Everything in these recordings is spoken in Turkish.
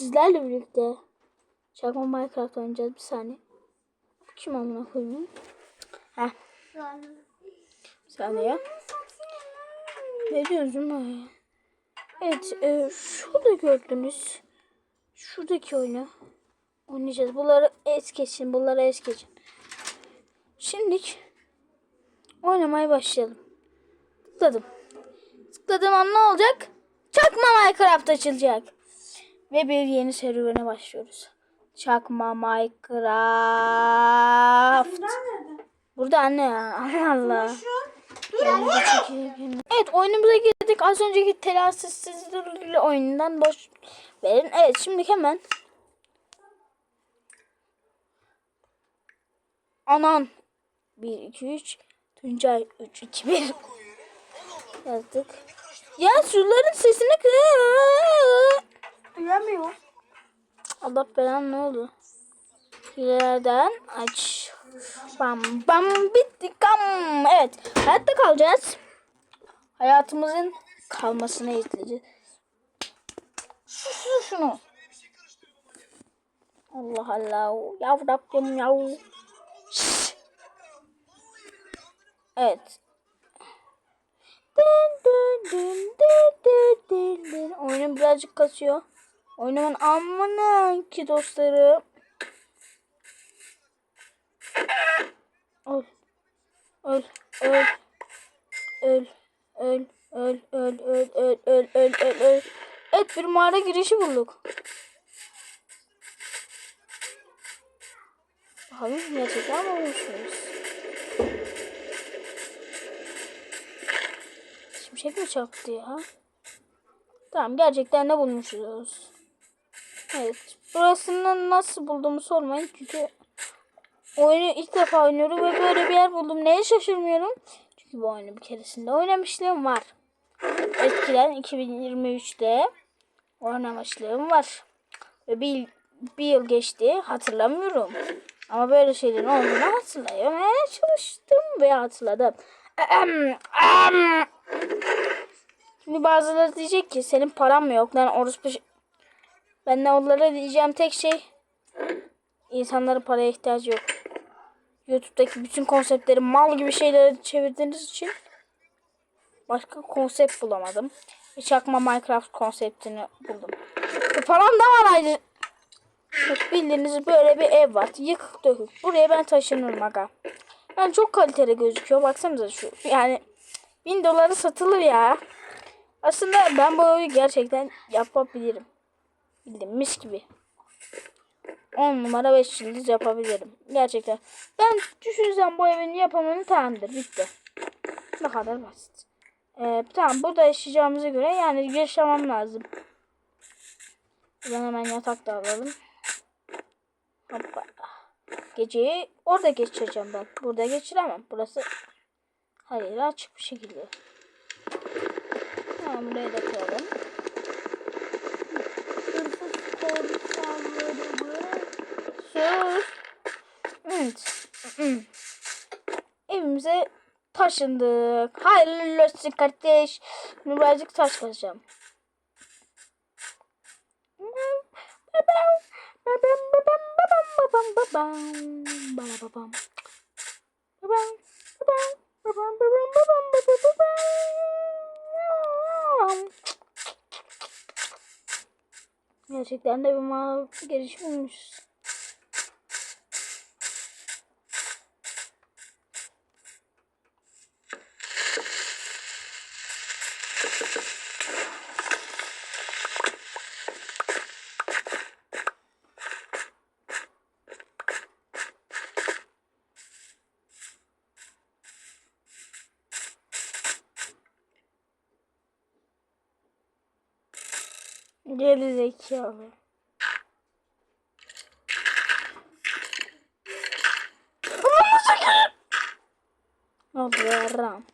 sizlerle birlikte Çakma Minecraft oynayacağız bir saniye. Kim amına koyayım? Heh bir saniye. Ne diyorsun ya? Evet e, şurada gördünüz. Şuradaki oyunu oynayacağız. Bunları es geçin. Bunları es geçin. Şimdi oynamaya başlayalım. Tıkladım. Tıkladığım an ne olacak? Çakma Minecraft açılacak. Ve bir yeni serüvene başlıyoruz. Çakma Minecraft. Burada anne ya. Allah Allah. Evet oyunumuza girdik. Az önceki telaşsızlığı oyundan boş verin. Evet şimdi hemen Anan 1 2 3 Tuncay 3 2 1 yazdık. Ya şunların sesini kı Duyamıyor. Allah belanı ne oldu? Hilelerden aç. Bam bam bitti kam. Evet. Hayatta kalacağız. Hayatımızın kalmasını izleyeceğiz. Şu, şunu. Allah Allah. Ya Rabbim ya. Evet. Dın dın dın dın dın dın dın. Birazcık kasıyor. Oynaman amına ki dostlarım. Öl. Öl. Öl. Öl. Öl. Öl. Öl. Öl. Öl. Öl. Öl. Öl. Öl. Evet bir mağara girişi bulduk. Bakalım gerçekten mi olmuşuz? Şimşek mi çaktı ya? Tamam gerçekten ne bulmuşuz? Evet. Burasını nasıl bulduğumu sormayın çünkü oyunu ilk defa oynuyorum ve böyle bir yer buldum. Neye şaşırmıyorum? Çünkü bu oyunu bir keresinde oynamışlığım var. Eskiden 2023'te oynamışlığım var. Ve bir, bir yıl geçti hatırlamıyorum. Ama böyle şeylerin olduğunu hatırlamaya çalıştım ve hatırladım. Şimdi bazıları diyecek ki senin paran mı yok lan orospu ben de onlara diyeceğim tek şey insanların paraya ihtiyacı yok. YouTube'daki bütün konseptleri mal gibi şeylere çevirdiğiniz için başka konsept bulamadım. Bir çakma Minecraft konseptini buldum. E, param da var. Bak, Bildiğiniz böyle bir ev var. Yıkık dökük. Buraya ben taşınırım aga. Yani çok kaliteli gözüküyor. Baksanıza şu. Yani bin doları satılır ya. Aslında ben bu oyunu gerçekten yapabilirim. Bildim mis gibi. 10 numara 5 yıldız yapabilirim. Gerçekten. Ben düşünsem bu evin yapımını tamamdır. Bitti. Ne kadar basit. Ee, tamam burada yaşayacağımıza göre yani yaşamam lazım. Ben hemen yatak da alalım. Hoppa. Geceyi orada geçireceğim ben. Burada geçiremem. Burası hayır açık bir şekilde. Tamam buraya da koyalım. Evet. Evimize taşındık. Hayırlı olsun kardeş. Birazcık taş kazacağım. Gerçekten de bir mağara giriş Geri zekalı. Abram.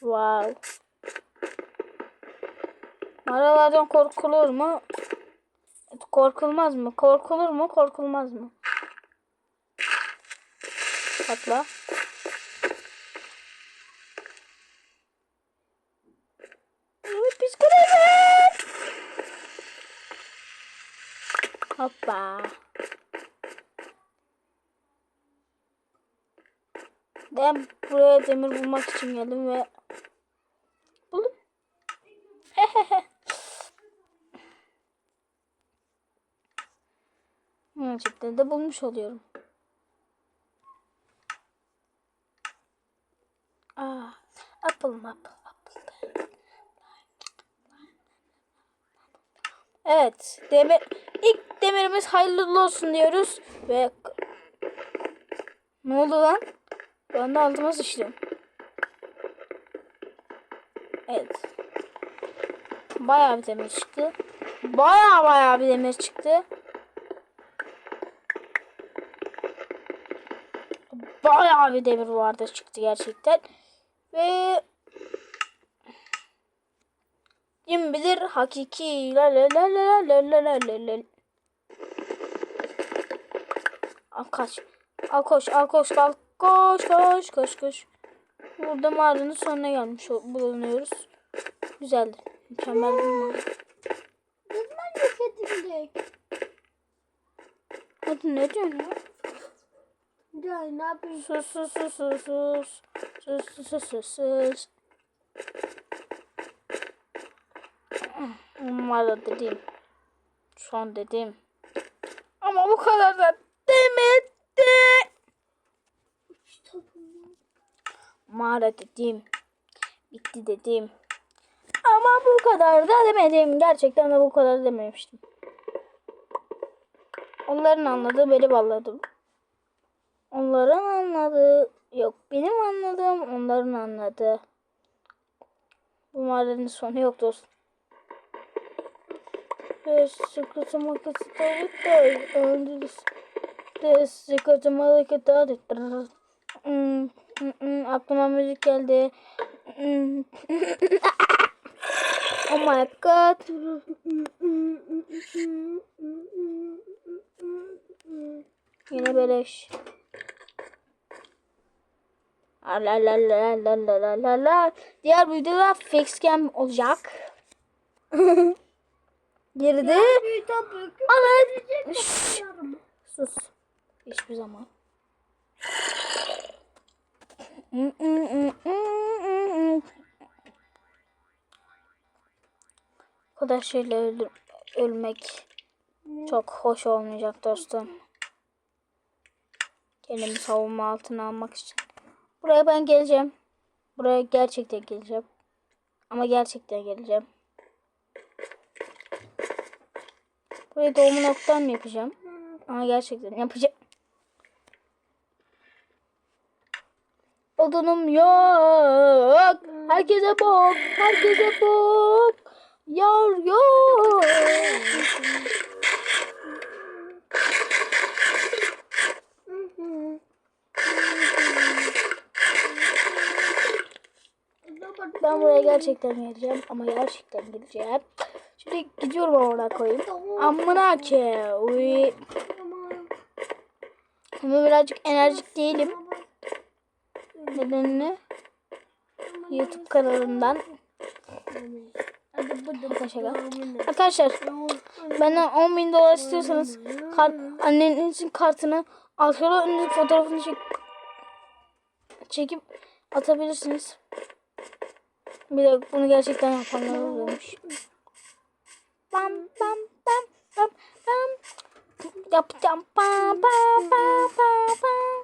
Wow. Aralardan korkulur mu? Korkulmaz mı? Korkulur mu? Korkulmaz mı? Patla. Evet, Psikopat. Hoppa. Ben buraya demir bulmak için geldim ve buldum. Gerçekten de bulmuş oluyorum. Aa, apple mı apple, apple. Evet, demir ilk demirimiz hayırlı olsun diyoruz ve ne oldu lan? Ben de altıma sıçtım. Evet. Bayağı bir demir çıktı. Bayağı bayağı bir demir çıktı. Bir demir vardı çıktı gerçekten. Ve kim bilir hakiki la la la la la la la la la Al kaç. Al koş al koş al koş koş koş koş. Burada mağaranın sonuna gelmiş bulunuyoruz. Güzeldi. Mükemmel bir mağara. Neden yok edildik? Hadi ne diyorsun ya? Ya ne yapayım? Sus sus sus sus sus. Sus sus sus sus. Mağara dediğim. Son dediğim. Ama bu kadar da demedi. Mağara dediğim. Bitti dediğim. Ama bu kadar da demedim. Gerçekten de bu kadar dememiştim. Onların anladığı beni balladım. Onların anladığı yok benim anladığım onların anladığı. Bu mağaranın sonu yok dostum. Sıkıntı makası tabii de öldürürüz. De sıkıntı makası tabii Hmm, hmm, hmm, aklıma müzik geldi. Hmm. oh my god. Yine beleş. La la la la la la la la. Diğer videoda facecam olacak. Girdi. Alın. Sus. Hiçbir zaman. Bu kadar şeyle öldür ölmek çok hoş olmayacak dostum. Kendimi savunma altına almak için. Buraya ben geleceğim. Buraya gerçekten geleceğim. Ama gerçekten geleceğim. Burayı doğum noktam mı yapacağım? Ama gerçekten yapacağım. Odunum yok. Herkese bok. Herkese bok. Yar yok. Ben buraya gerçekten geleceğim. Ama gerçekten gideceğim. Şimdi gidiyorum oraya koyayım. Amına ki. Uy. Ama birazcık enerjik değilim. Nedenini YouTube şaka. Arkadaşlar benden 10 bin dolar istiyorsanız kart, annenizin kartını arkada önünüzün fotoğrafını çek, çekip atabilirsiniz. Bir de bunu gerçekten yapanlar oluyormuş. Bam bam bam bam bam. Yapacağım bam bam bam bam bam.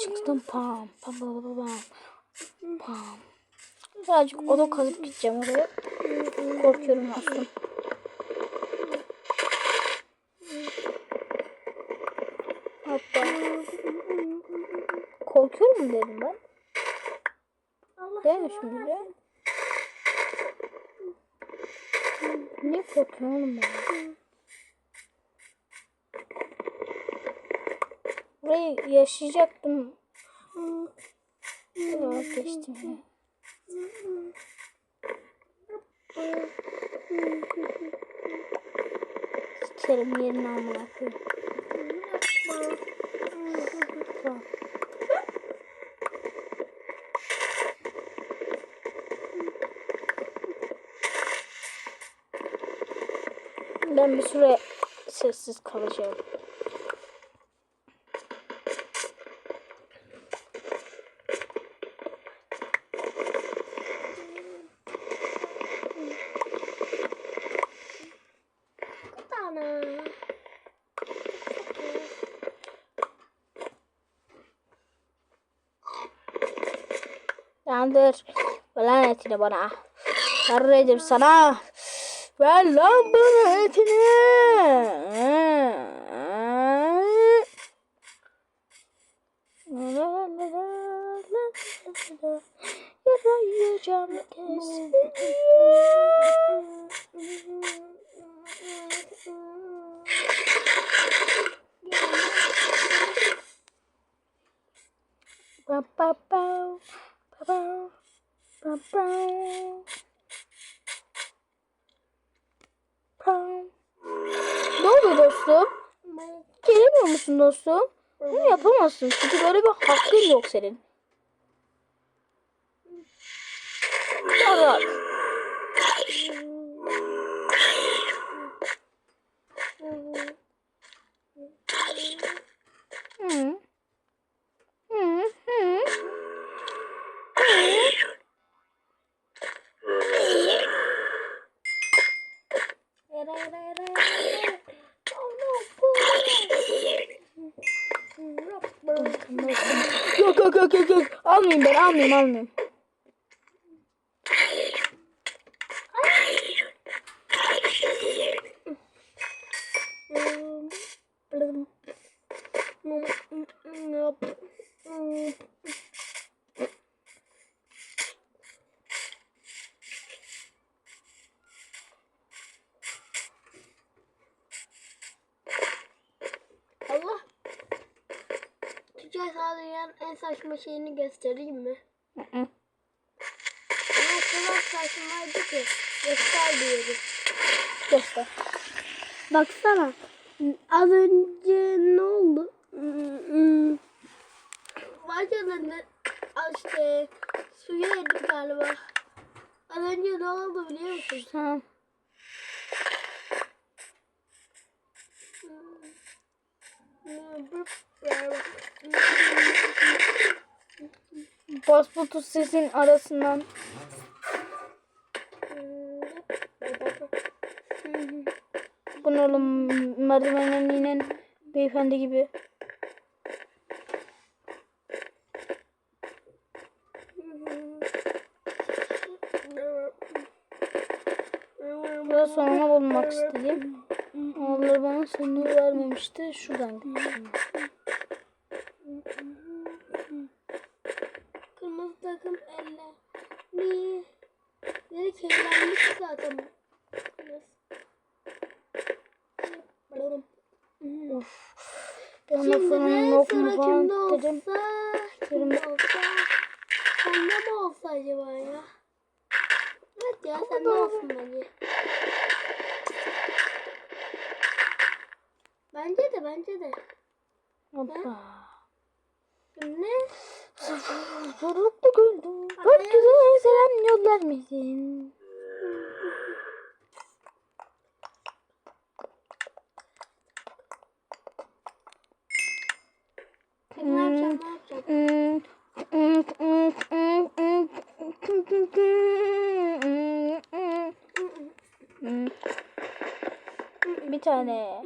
Çıktım pam pam pam pam. Birazcık oda kazıp gideceğim oraya. Korkuyorum aslında. Hoppa. Korkuyorum mu dedim ben? Allah Demiş miydi? Niye Çok oğlum ben. Burayı yaşayacaktım. Vazgeçtim ya. Sikerim yerini amına koyayım. Ben bir süre sessiz kalacağım. Bir tane. Yandır. Ver lan etini bana. Kardeşim sana. Ver lan bana etini. Dostum? Gelemiyor musun dostum? Bunu yapamazsın çünkü böyle bir hakkın yok senin. Yarar. Hı. Hı hı. Yere yere yere yere. Oh no. Yok yok yok yok yok. Almayayım ben almayayım. Allah. Türkçe sağlayan en saçma şeyini göstereyim mi? Ama kadar saçmaydı ki. Göster diyoruz. Göster. Baksana. Az önce ne oldu? Bacalarını işte suya yedik galiba. Az önce ne oldu biliyor musun? Tamam. Butu sesin arasından. Bu ne oğlum merdivenden inen beyefendi gibi. Burada sonuna bulmak istedim. Onlar bana sonunu vermemişti. Şuradan gittim. Kırmızı takım elle. Niye? Nereye kirlenmiş zaten. Of. Bir anda Şimdi fırının de yok mu sıra falan kimde dedim. olsa, kimde olsa, sende mi olsa acaba ya? Evet ya sende olsun bence. Bence de bence de. Hoppa. Ne? Zorlukta güldüm. Herkese selam yollar mısın? Ne yapacağım ne yapacağım? Bir tane.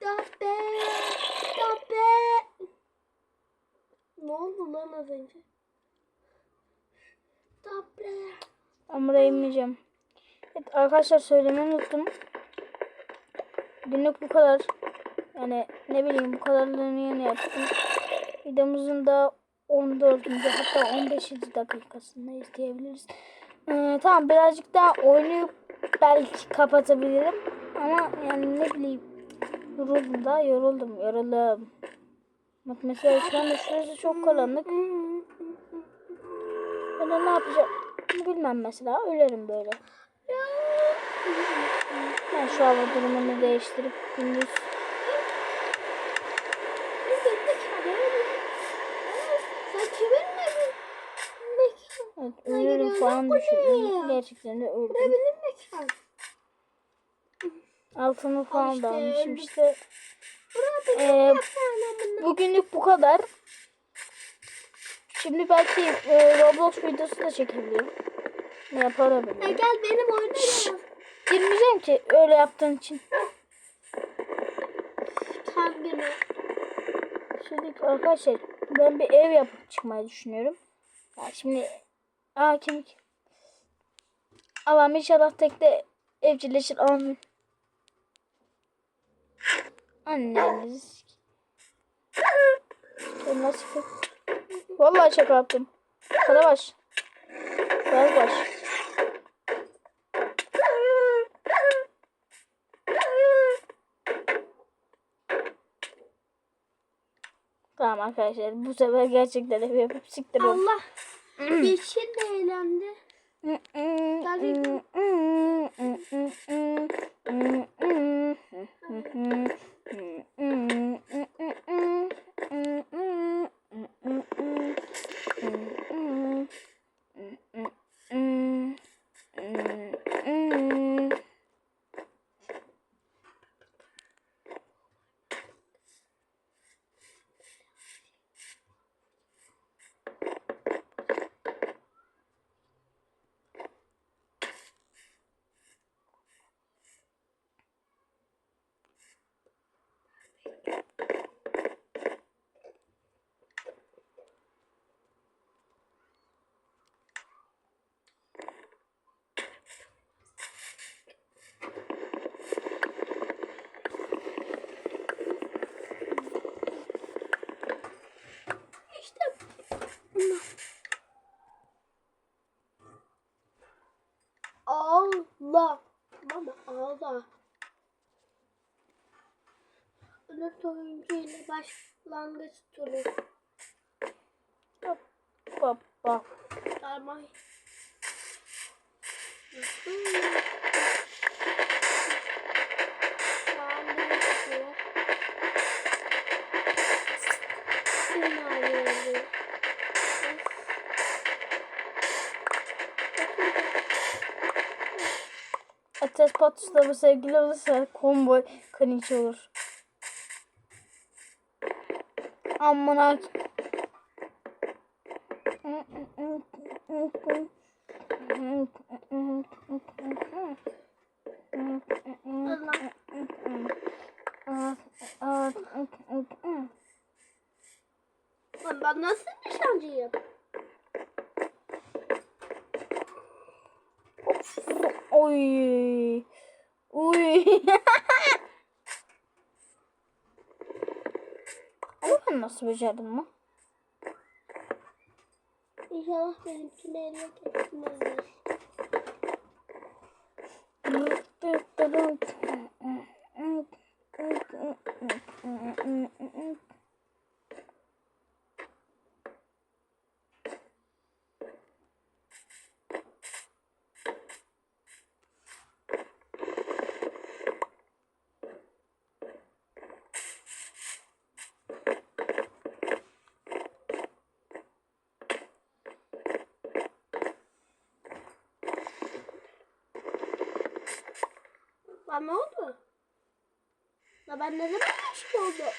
Stop it! Stop it! Ne oldu lan az önce? Ben buraya inmeyeceğim. Evet arkadaşlar söylemeyi unuttum. Günlük bu kadar. Yani ne bileyim bu kadarlığını yeni yaptım. Videomuzun da 14. hatta 15. dakikasında izleyebiliriz. Ee, tamam birazcık daha oynayıp belki kapatabilirim. Ama yani ne bileyim yoruldum da yoruldum yoruldum. Bak mesela şu anda şurası çok karanlık. Ben ne yapacağım bilmem mesela ölerim böyle. Ben şu hava durumunu değiştirip gündüz evet, ölürüm falan ya? Gerçekten de öldüm. Altını falan da almışım işte. Ee, Bugünlük bu kadar. Şimdi belki e, Roblox videosu da çekebilirim. Ne Ya gel benim oyuna. Girmeyeceğim ki öyle yaptığın için. Tam günü. Şimdi arkadaşlar ben bir ev yapıp çıkmayı düşünüyorum. Ya şimdi aa kemik. Allah'ım inşallah tek de evcilleşir amin. Anneniz. Ben nasıl Vallahi şaka yaptım. Karabaş. Karabaş. Tamam arkadaşlar bu sefer gerçekten ev yapıp siktir. Allah. Yeşil de eğlendi. İşte Allah. Baba Allah. Dört oyuncu ile başlangıç turu. Baba. Tamam. Ateş patusla bu sevgili olursa konvoy kaniçi olur. Amına Lan ben nasıl nişancıyım? Oy. Uy. Ama ben nasıl becerdim lan? İnşallah benimkini elle kesmezler. Lan ne oldu? La ben ne zaman aşık oldum?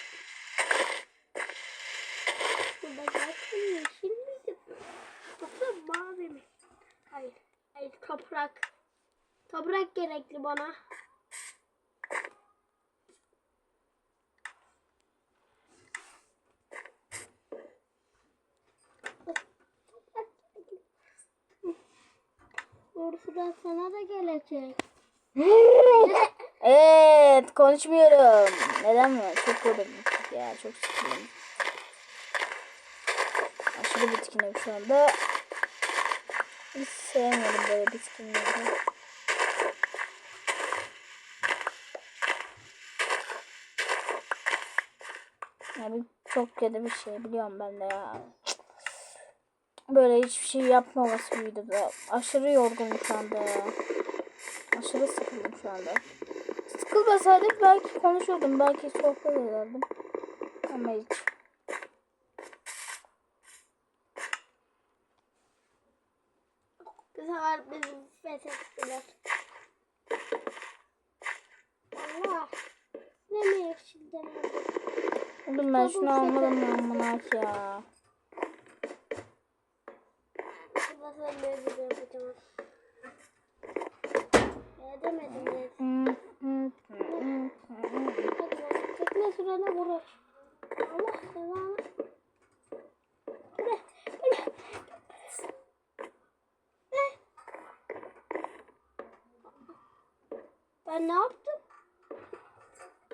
Burada gerçekten yeşil miydi? Yoksa mavi mi? Hayır. Hayır toprak. Toprak gerekli bana. Doğrusu da sana da gelecek. evet konuşmuyorum. Neden mi? Çok yoruldum ya çok sıkıldım. bitkinim şu anda. Hiç sevmiyorum böyle bitkinleri. Yani çok kötü bir şey biliyorum ben de ya. Böyle hiçbir şey yapmaması videoda. Aşırı yorgunum şu anda ya. Aşırı sıkıldım şu anda. Sıkılmasaydım belki konuşurdum. Belki sohbet ederdim. Ama hiç. Bu sefer bizi fethettiler. Allah. Ne mi aldım? Oğlum ben şunu almadım ya amına ya. Burada sen ne gibi yapacağım? Ya demedim ya. Hadi bak. Tekne sürene uğraş. Allah selamı. Bre, bre. Ne? Ben ne yaptım?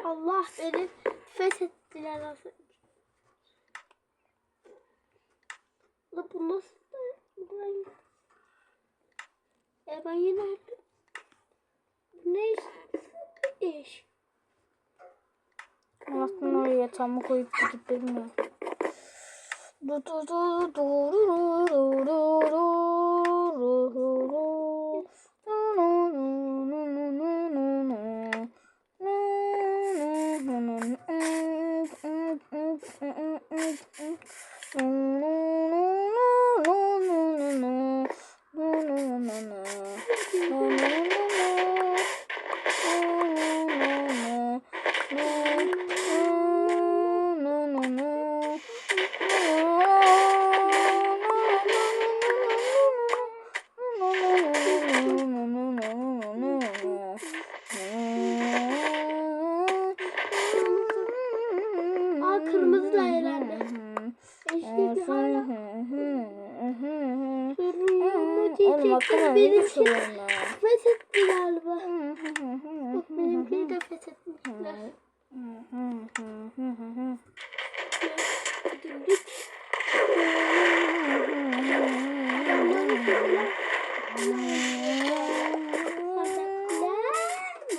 Allah beni feshettiler aslında. La bu nasıl da ben e ben yine. Ne iş? Aslında oraya yatağımı koyup gittim ya. Du du du du ru ru ru ru ru ru herhalde. Diyecektim. ne Benimki düşüyor ya? fethetti galiba. Bak benimkiyi de fethetmişler. Dümdük.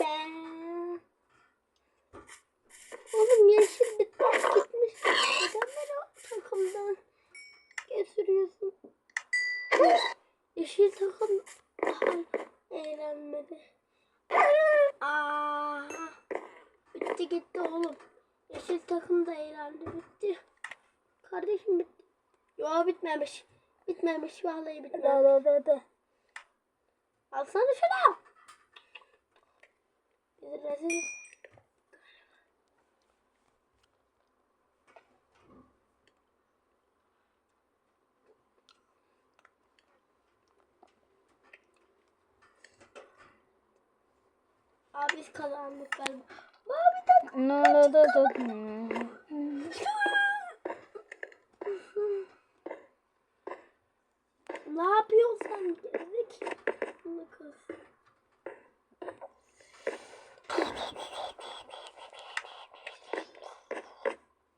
Ben. Oğlum yeşil bitmiş gitmiş. Neden beni o takımdan getiriyorsun? Yeşil takım daha eğlenmedi. Aa, bitti gitti oğlum. Yeşil takım da eğlendi bitti. Kardeşim bitti. Yo bitmemiş. Bitmemiş vallahi. Da da da da. Alsana şunu. Rezil. Abi biz kazandık galiba. Mavi takım. No, da da da. Ne yapıyorsun gezdik? Kız.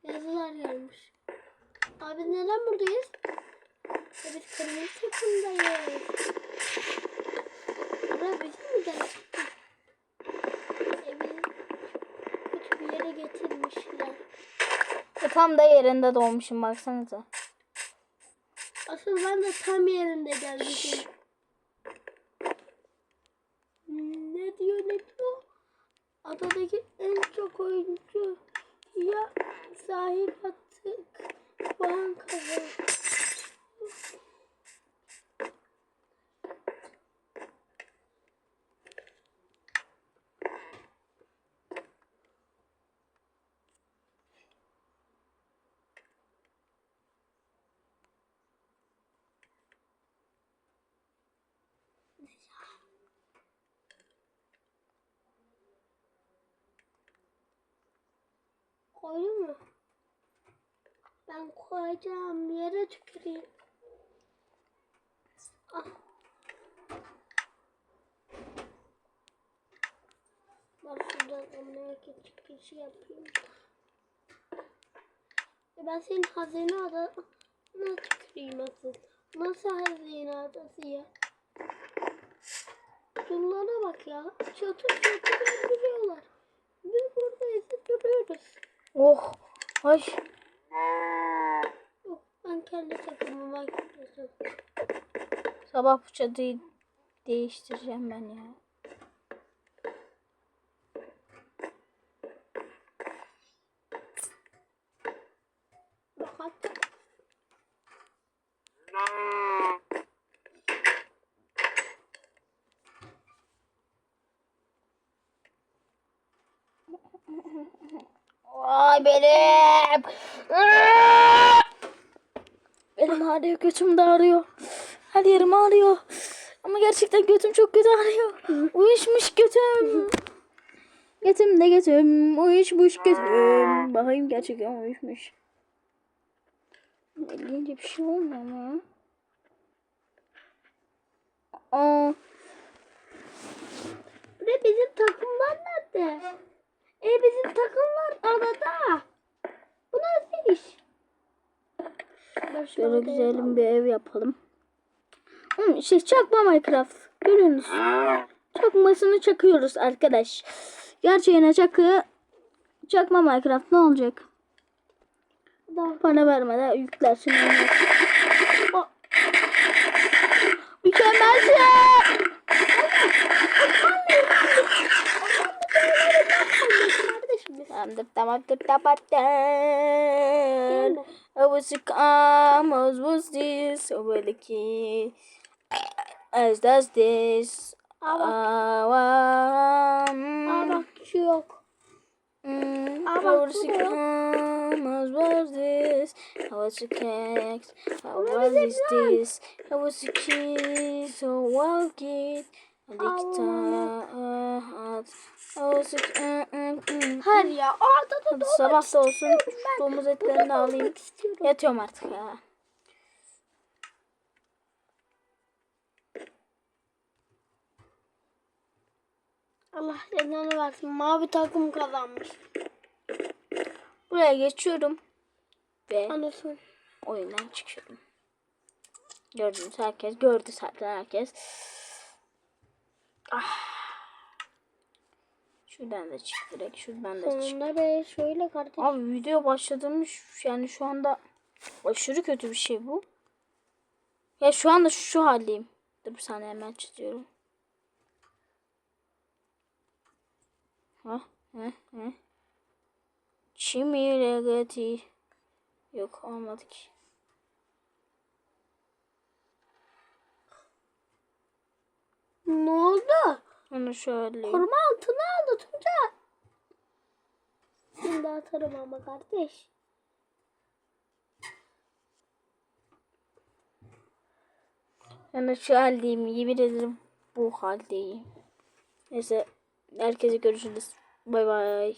Yazılar gelmiş. Abi neden buradayız? E biz kırmızı takımdayız. Bura bizim mi bizi kötü yere getirmişler. E, tam da yerinde doğmuşum baksanıza. Asıl ben de tam yerinde gelmişim. Ne diyor ne diyor? Adadaki en çok oyuncu ya sahip attık puan. Koydun mu? Ben koyacağım yere tüküreyim. Ah. Ben şuradan Amerika çıkışı yapayım. E ben senin hazine adana tüküreyim. asıl. Nasıl hazine adası ya? Şunlara bak ya. Çatır çatır öldürüyorlar. Biz buradayız duruyoruz. Oh. Ay. Kendi takımıma gidiyorum. Sabah bu çadıyı değiştireceğim ben ya. Vay benim. Ağrıyor, götüm de ağrıyor. Her yerim ağrıyor. Ama gerçekten götüm çok kötü ağrıyor. Uyuşmuş götüm. Götüm de götüm, uyuşmuş götüm. Bakayım gerçekten uyuşmuş. Elinde bir şey olmuyor mu? Aa, Ve bizim takımlar nerede? E bizim takımlar adada. Bu nasıl iş? Şöyle güzelim bir ev yapalım. Hmm, şey çakma Minecraft. Görüyorsunuz. Çakmasını çakıyoruz arkadaş. Gerçeğine çakı çakma Minecraft ne olacak? Daha Para vermeden yüklersin. Mükemmelsin. Tamamdır tamamdır tamamdır. Gelme. I was a calm, I was this, over the key. As does this. Aa bak, Aa, aa bak şu yok. Aa, I bak, was a bu da yok. calm, I was this. I was a cat, I Ama was bizim this, yok. this. I was a kid, so walk it. I licked Allah. a heart. I was a... Hayır ya. Orada da Hadi sabah da olsun. domuz etlerini de alayım. istiyorum. Yatıyorum artık ya. Allah cezanı versin. Mavi takım kazanmış. Buraya geçiyorum. Ve Anasın. oyundan çıkıyorum. Gördünüz herkes. Gördü zaten herkes. Ah. Şuradan da çık direkt. Şuradan da çık. Sonunda be şöyle kardeşim. Abi video başladığımız yani şu anda aşırı kötü bir şey bu. Ya şu anda şu, şu haldeyim. Dur bir saniye hemen çiziyorum. Ha ha ha. Çimiregati. Yok olmadı ki. Ne oldu? Onu şöyle. Koruma altına aldı Tunca. Şimdi atarım ama kardeş. Yani şu haldeyim. Yemin ederim bu haldeyim. Neyse. Herkese görüşürüz. Bay bay.